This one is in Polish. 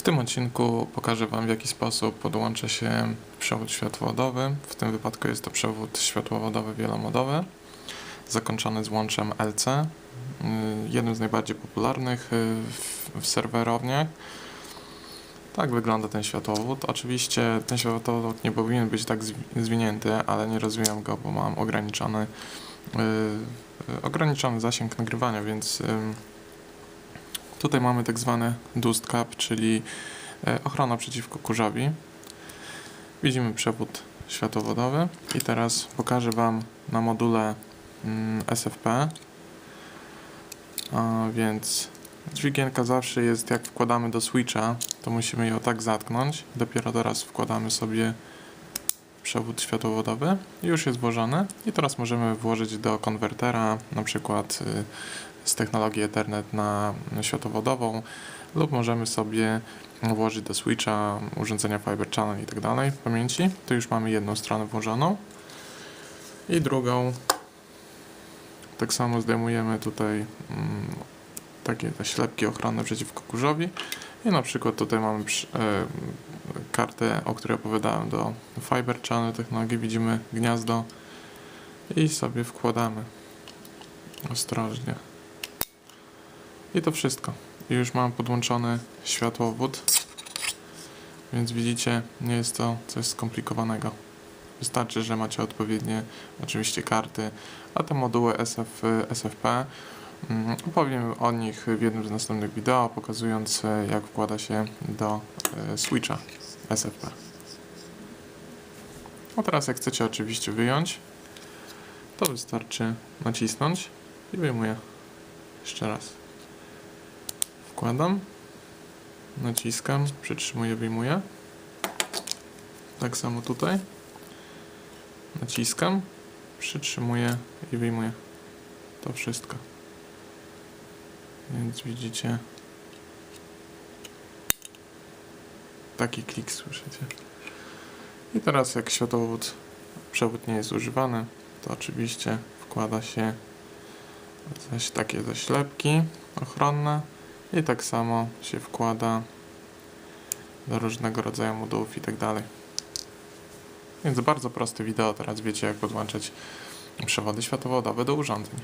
W tym odcinku pokażę Wam w jaki sposób podłącza się przewód światłowodowy. W tym wypadku jest to przewód światłowodowy wielomodowy zakończony złączem LC. y, Jednym z najbardziej popularnych y, w, serwerowniach. Tak wygląda ten światłowód. Oczywiście ten światłowód nie powinien być tak zwi- zwinięty, ale nie rozwijam go, bo mam ograniczony, y, ograniczony zasięg nagrywania, więc tutaj mamy tak zwany dust cap, czyli e, ochrona przeciwko kurzowi. Widzimy przewód światłowodowy i teraz pokażę Wam na module mm, SFP. A więc dźwigienka zawsze jest jak wkładamy do switcha, to musimy ją tak zatknąć. Dopiero teraz wkładamy sobie przewód światłowodowy. Już jest włożony i teraz możemy włożyć do konwertera na przykład y, z technologii Ethernet na światłowodową lub możemy sobie włożyć do switcha urządzenia Fiber Channel i tak dalej w pamięci. To już mamy jedną stronę włożoną i drugą tak samo zdejmujemy tutaj mm, takie te ślepki ochronne przeciwko kurzowi i na przykład tutaj mamy przy, e, kartę, o której opowiadałem do Fiber Channel technologii, widzimy gniazdo i sobie wkładamy ostrożnie. I to wszystko. I już mam podłączony światłowód, więc widzicie, nie jest to coś skomplikowanego. Wystarczy, że macie odpowiednie oczywiście karty, a te moduły SF, SFP mm, opowiem o nich w jednym z następnych wideo, pokazując e, jak wkłada się do e, switcha SFP. A teraz jak chcecie oczywiście wyjąć, to wystarczy nacisnąć i wyjmuję. Jeszcze raz. Wkładam, naciskam, przytrzymuję, wyjmuję. Tak samo tutaj. Naciskam, przytrzymuję i wyjmuję. To wszystko. Więc widzicie. Taki klik słyszycie. I teraz jak światłowód, przewód nie jest używany, to oczywiście wkłada się takie zaślepki ochronne i tak samo się wkłada do różnego rodzaju modułów i tak dalej. Więc bardzo proste wideo, teraz wiecie jak podłączać przewody światłowodowe do urządzeń.